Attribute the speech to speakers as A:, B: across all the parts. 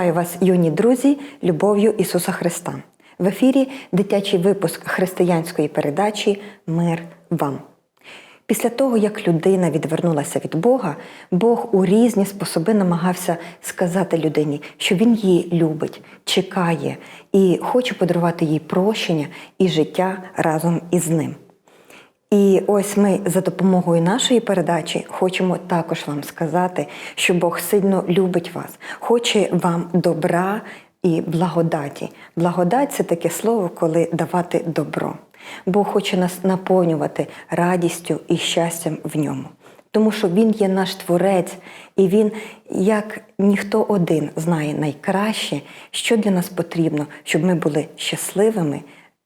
A: Вітаю вас, юні друзі, любов'ю Ісуса Христа. В ефірі дитячий випуск християнської передачі Мир вам. Після того, як людина відвернулася від Бога, Бог у різні способи намагався сказати людині, що Він її любить, чекає і хоче подарувати їй прощення і життя разом із ним. І ось ми за допомогою нашої передачі хочемо також вам сказати, що Бог сильно любить вас, хоче вам добра і благодаті. Благодать це таке слово, коли давати добро. Бог хоче нас наповнювати радістю і щастям в ньому. Тому що Він є наш творець, і Він, як ніхто один, знає найкраще, що для нас потрібно, щоб ми були щасливими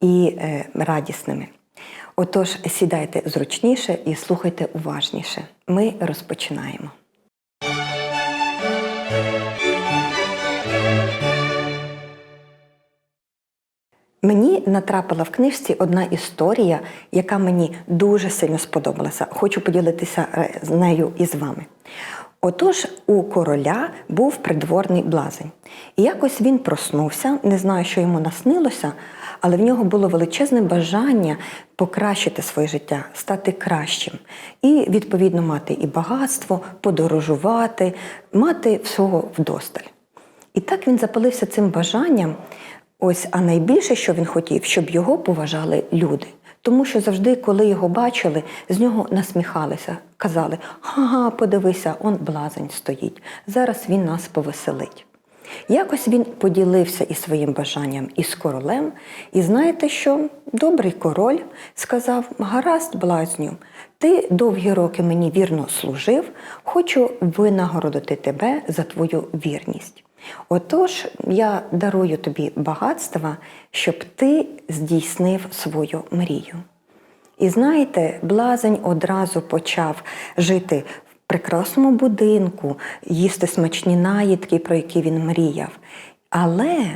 A: і е, радісними. Отож, сідайте зручніше і слухайте уважніше. Ми розпочинаємо. Мені натрапила в книжці одна історія, яка мені дуже сильно сподобалася. Хочу поділитися е, з нею із вами. Отож, у короля був придворний блазень. І якось він проснувся, не знаю, що йому наснилося, але в нього було величезне бажання покращити своє життя, стати кращим. І, відповідно, мати і багатство, подорожувати, мати всього вдосталь. І так він запалився цим бажанням. Ось, а найбільше, що він хотів, щоб його поважали люди. Тому що завжди, коли його бачили, з нього насміхалися, казали: ага, подивися, он блазень стоїть. Зараз він нас повеселить. Якось він поділився із своїм бажанням із королем, і знаєте що? Добрий король сказав: Гаразд, блазню, ти довгі роки мені вірно служив, хочу винагородити тебе за твою вірність. Отож, я дарую тобі багатства, щоб ти здійснив свою мрію. І знаєте, блазень одразу почав жити в прекрасному будинку, їсти смачні наїдки, про які він мріяв. Але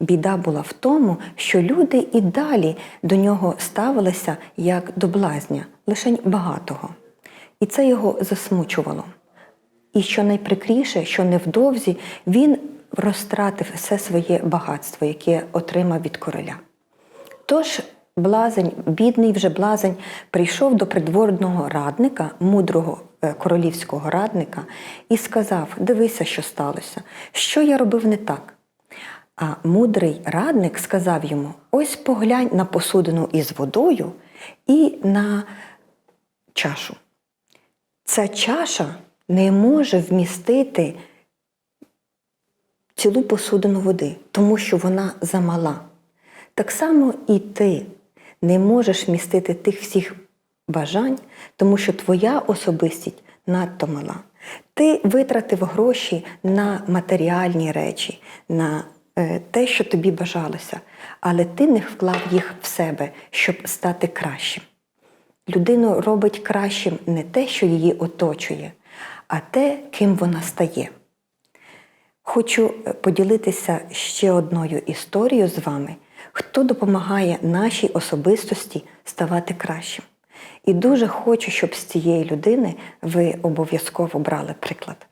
A: біда була в тому, що люди і далі до нього ставилися як до блазня, лише багатого. І це його засмучувало. І що найприкріше, що невдовзі він розтратив все своє багатство, яке отримав від короля. Тож блазень, бідний вже блазень, прийшов до придворного радника, мудрого е, королівського радника, і сказав: Дивися, що сталося, що я робив не так. А мудрий радник сказав йому: ось поглянь на посудину із водою і на чашу. Ця чаша не може вмістити цілу посудину води, тому що вона замала. Так само і ти не можеш вмістити тих всіх бажань, тому що твоя особистість надто мала. Ти витратив гроші на матеріальні речі, на е, те, що тобі бажалося, але ти не вклав їх в себе, щоб стати кращим. Людину робить кращим не те, що її оточує, а те, ким вона стає. Хочу поділитися ще одною історією з вами, хто допомагає нашій особистості ставати кращим. І дуже хочу, щоб з цієї людини ви обов'язково брали приклад.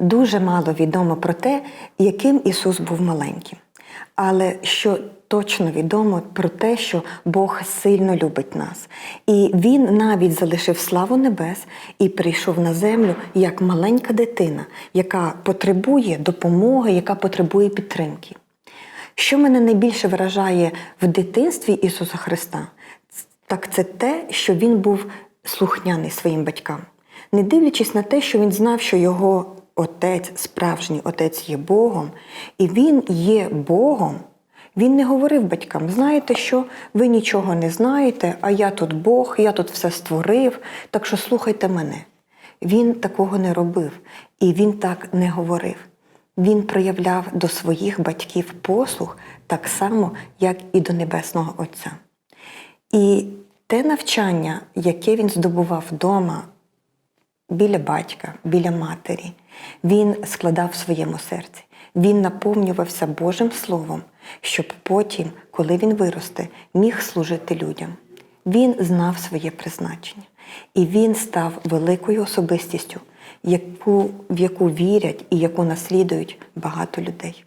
A: Дуже мало відомо про те, яким Ісус був маленьким. Але що точно відомо про те, що Бог сильно любить нас. І Він навіть залишив славу небес і прийшов на землю як маленька дитина, яка потребує допомоги, яка потребує підтримки. Що мене найбільше вражає в дитинстві Ісуса Христа, так це те, що Він був слухняний своїм батькам, не дивлячись на те, що він знав, що його отець, справжній отець є Богом, і він є Богом. Він не говорив батькам, знаєте що, ви нічого не знаєте, а я тут Бог, я тут все створив, так що слухайте мене. Він такого не робив, і він так не говорив. Він проявляв до своїх батьків послух так само, як і до Небесного Отця. І те навчання, яке він здобував вдома, біля батька, біля матері, він складав в своєму серці. Він наповнювався Божим Словом, щоб потім, коли він виросте, міг служити людям. Він знав своє призначення, і він став великою особистістю, яку, в яку вірять і яку наслідують багато людей.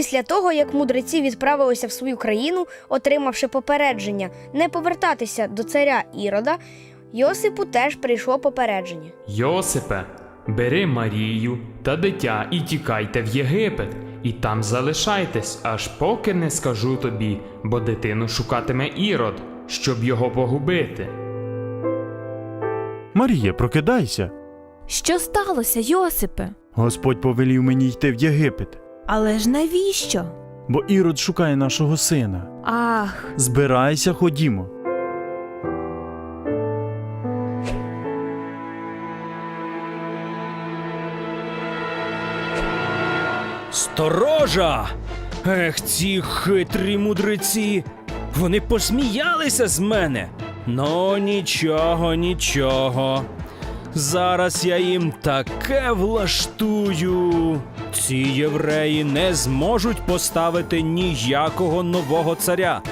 B: Після того, як мудреці відправилися в свою країну, отримавши попередження не повертатися до царя Ірода, Йосипу теж прийшло попередження.
C: Йосипе, бери Марію та дитя і тікайте в Єгипет, і там залишайтесь, аж поки не скажу тобі, бо дитину шукатиме Ірод, щоб його погубити.
D: Марія, прокидайся.
E: Що сталося, Йосипе?
D: Господь повелів мені йти в Єгипет,
E: Але ж навіщо?
D: бо Ірод шукає нашого сина.
E: Ах,
D: Збирайся, ходімо.
F: Сторожа! Ех, ці хитрі мудреці. Вони посміялися з мене. Ну, нічого, нічого. Зараз я їм таке влаштую. Ці євреї не зможуть поставити ніякого нового царя.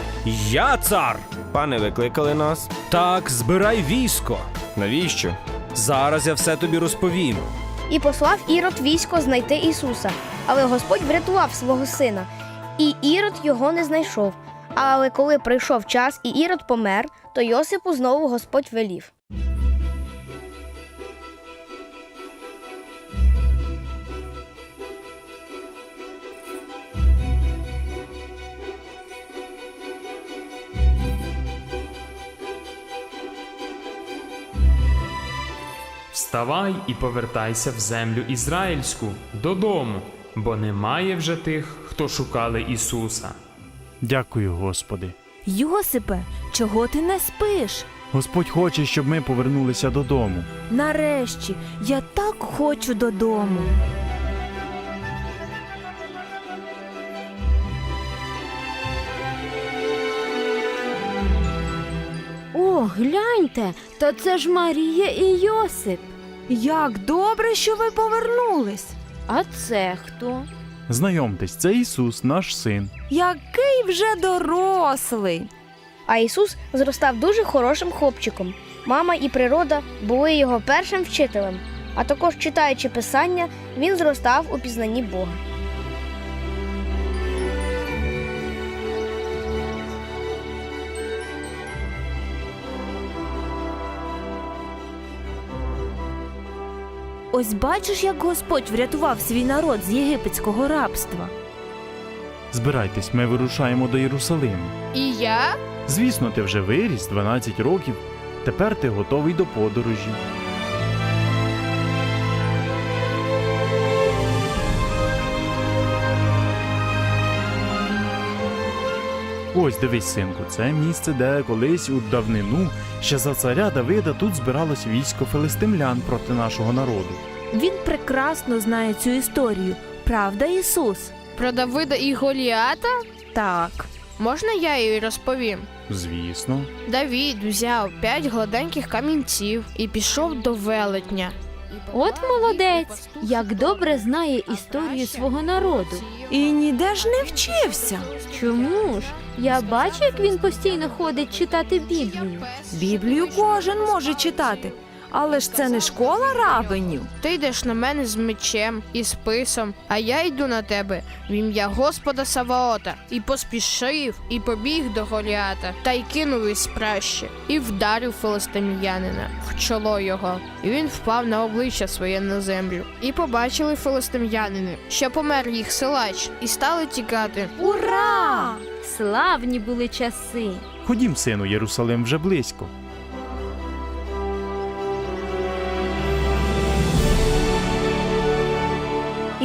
F: Я цар.
G: Пане, викликали нас?
F: Так, збирай військо.
G: Навіщо?
F: Зараз я все тобі розповім.
B: І послав Ірод військо знайти Ісуса. Але Господь врятував свого сина, і Ірод його не знайшов. Але коли прийшов час і Ірод помер, то Йосипу знову Господь велів.
C: Вставай і повертайся в землю ізраїльську додому, бо немає вже тих, хто шукали Ісуса.
D: Дякую, Господи.
E: Йосипе, чого ти не спиш?
D: Господь хоче, щоб ми повернулися додому.
E: Нарешті, я так хочу додому.
H: О, гляньте, то це ж Марія і Йосип.
E: Як добре, що ви повернулись.
H: А це хто?
D: Знайомтесь, це Ісус, наш син.
E: Який вже дорослий.
B: А Ісус зростав дуже хорошим хлопчиком. Мама і природа були його першим вчителем. А також читаючи писання, він зростав у пізнанні Бога.
E: Ось бачиш, як Господь врятував свій народ з єгипетського рабства.
D: Збирайтесь, ми вирушаємо до Єрусалиму.
H: І я?
D: Звісно, ти вже виріс 12 років. Тепер ти готовий до подорожі. Ось дивись, синку, це місце, де колись у давнину ще за царя Давида тут збиралось військо филистимлян проти нашого народу.
E: Він прекрасно знає цю історію. Правда, Ісус?
H: Про Давида і Голіата?
E: Так.
H: Можна я їй розповім?
D: Звісно,
H: Давід взяв п'ять гладеньких камінців і пішов до велетня. От молодець, як добре знає історію свого народу.
E: І ніде ж не вчився.
H: Чому ж? Я бачу, як він постійно ходить читати Біблію.
E: Біблію кожен може читати, але ж це не школа рабинів.
I: Ти йдеш на мене з мечем і списом, а я йду на тебе в ім'я Господа Саваота, і поспішив, і побіг до Голіата, та й кинув із пращі, і вдарив филистим'янина в чоло його. І він впав на обличчя своє на землю. І побачили филистим'янини, що помер їх силач, і стали тікати.
E: Ура!
H: Славні були часи.
D: Ходім, сину, Єрусалим вже близько.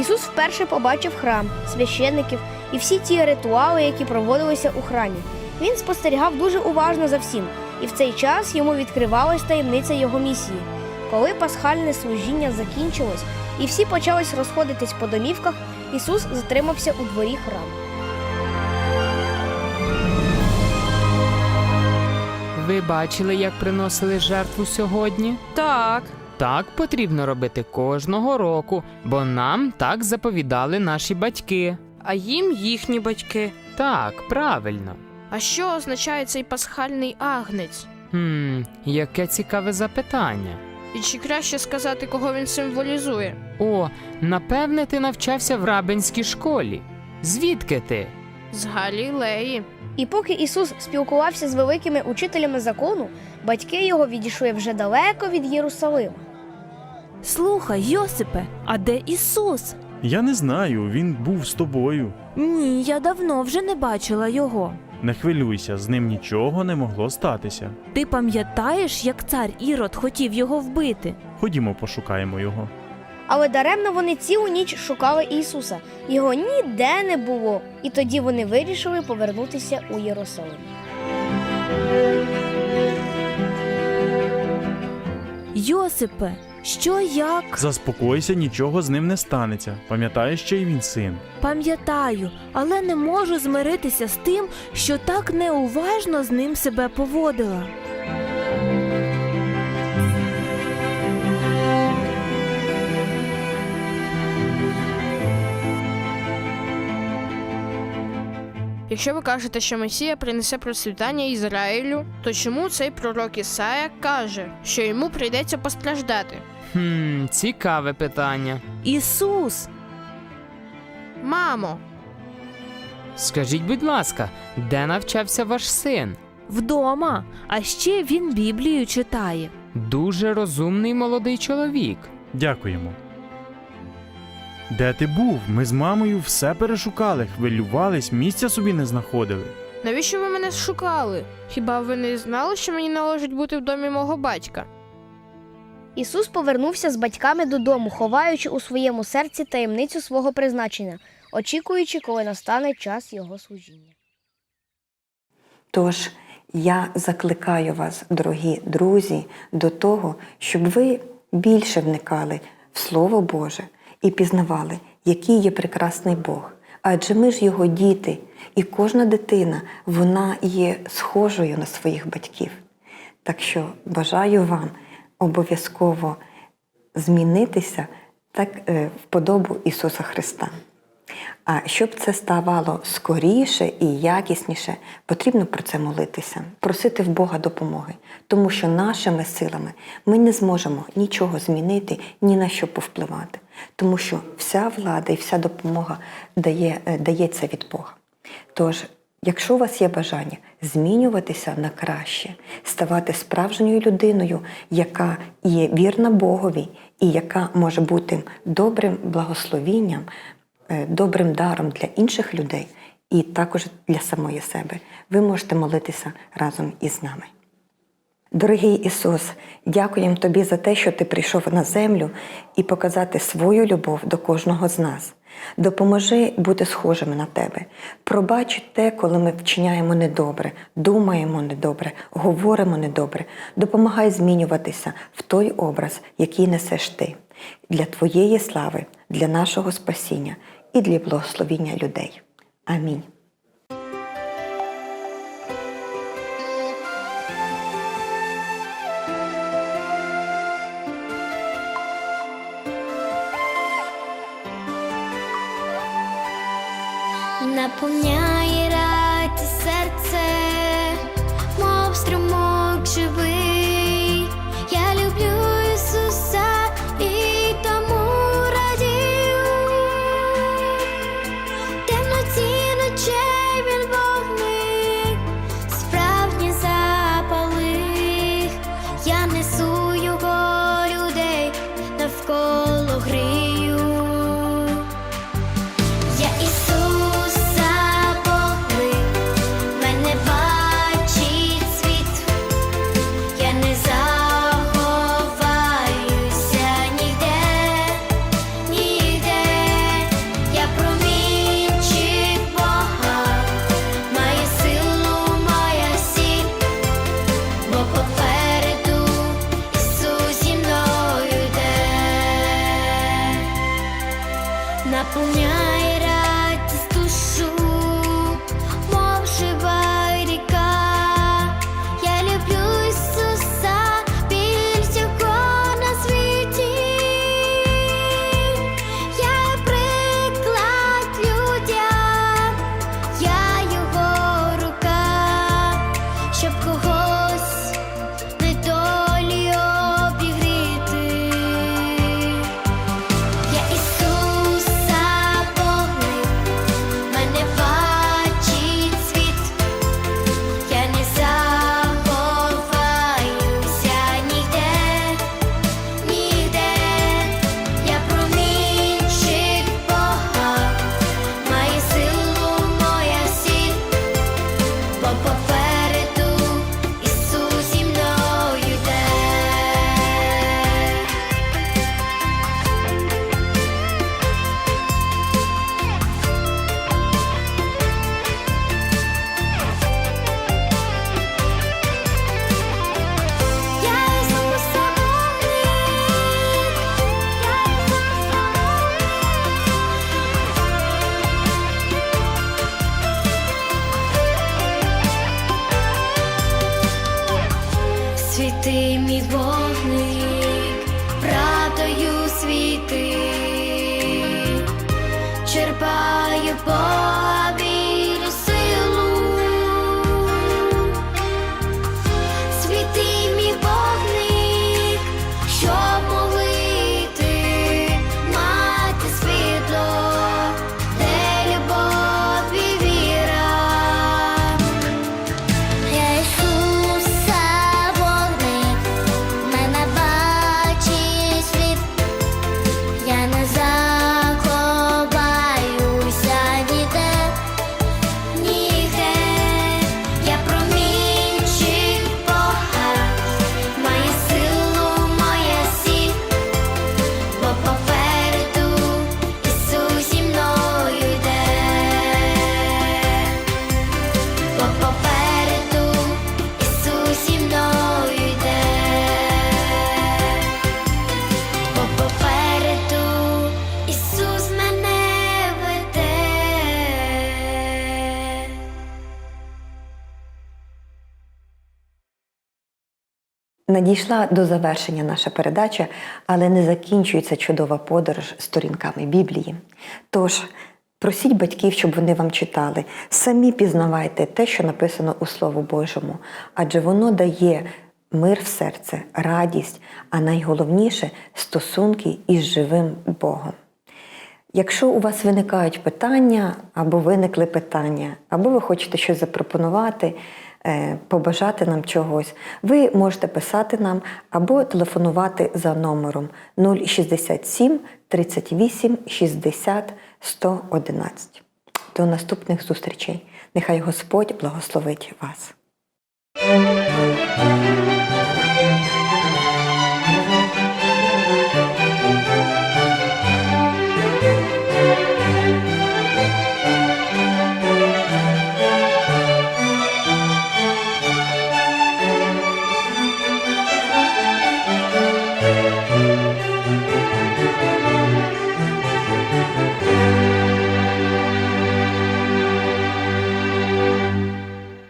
B: Ісус вперше побачив храм, священників і всі ті ритуали, які проводилися у храмі. Він спостерігав дуже уважно за всім, і в цей час йому відкривалась таємниця його місії. Коли пасхальне служіння закінчилось і всі почались розходитись по домівках, Ісус затримався у дворі храму.
C: Ви бачили, як приносили жертву сьогодні?
E: Так,
C: Так потрібно робити кожного року, бо нам так заповідали наші батьки.
I: А їм їхні батьки.
C: Так, правильно.
I: А що означає цей пасхальний агнець?
C: Хм, яке цікаве запитання.
I: І чи краще сказати, кого він символізує?
C: О, напевне, ти навчався в рабинській школі. Звідки ти?
I: З Галілеї.
B: І поки Ісус спілкувався з великими учителями закону, батьки його відійшли вже далеко від Єрусалима.
E: слухай, Йосипе, а де Ісус?
D: Я не знаю, він був з тобою.
E: Ні, я давно вже не бачила його.
D: Не хвилюйся, з ним нічого не могло статися.
E: Ти пам'ятаєш, як цар Ірод хотів його вбити?
D: Ходімо, пошукаємо його.
B: Але даремно вони цілу ніч шукали Ісуса. Його ніде не було. І тоді вони вирішили повернутися у Єрусалим.
E: Йосипе, що як?
D: Заспокойся, нічого з ним не станеться. Пам'ятаєш, що й він син.
E: Пам'ятаю, але не можу змиритися з тим, що так неуважно з ним себе поводила.
I: Якщо ви кажете, що Месія принесе процвітання Ізраїлю, то чому цей пророк Ісая каже, що йому прийдеться постраждати?
C: Хм, цікаве питання.
E: Ісус,
I: Мамо,
C: Скажіть, будь ласка, де навчався ваш син?
E: вдома, а ще він Біблію читає.
C: Дуже розумний молодий чоловік.
D: Дякуємо. Де ти був? Ми з мамою все перешукали, хвилювались, місця собі не знаходили.
I: навіщо ви мене шукали? Хіба ви не знали, що мені належить бути в домі мого батька?
B: Ісус повернувся з батьками додому, ховаючи у своєму серці таємницю свого призначення, очікуючи, коли настане час його служіння.
A: Тож я закликаю вас, дорогі друзі, до того, щоб ви більше вникали в Слово Боже і пізнавали, який є прекрасний Бог. Адже ми ж його діти, і кожна дитина вона є схожою на своїх батьків. Так що бажаю вам обов'язково змінитися так е, в подобу Ісуса Христа. А щоб це ставало скоріше і якісніше, потрібно про це молитися, просити в Бога допомоги, тому що нашими силами ми не зможемо нічого змінити, ні на що повпливати, тому що вся влада і вся допомога дає, е, дається від Бога. Тож, якщо у вас є бажання змінюватися на краще, ставати справжньою людиною, яка є вірна Богові і яка може бути добрим благословінням, е, добрим даром для інших людей і також для самої себе, ви можете молитися разом із нами. Дорогий Ісус, дякуємо Тобі за те, що Ти прийшов на землю і показати свою любов до кожного з нас. Допоможи бути схожими на Тебе. Пробач те, коли ми вчиняємо недобре, думаємо недобре, говоримо недобре. Допомагай змінюватися в той образ, який несеш ти, для Твоєї слави, для нашого спасіння і для благословіння людей. Амінь.
J: punya
A: Надійшла до завершення наша передача, але не закінчується чудова подорож сторінками Біблії. Тож просіть батьків, щоб вони вам читали. Самі пізнавайте те, що написано у Слову Божому, адже воно дає мир в серце, радість, а найголовніше стосунки із живим Богом. Якщо у вас виникають питання, або виникли питання, або ви хочете щось запропонувати. Е, побажати нам чогось, ви можете писати нам або телефонувати за номером 067 38 60 111. До наступних зустрічей. Нехай Господь благословить вас.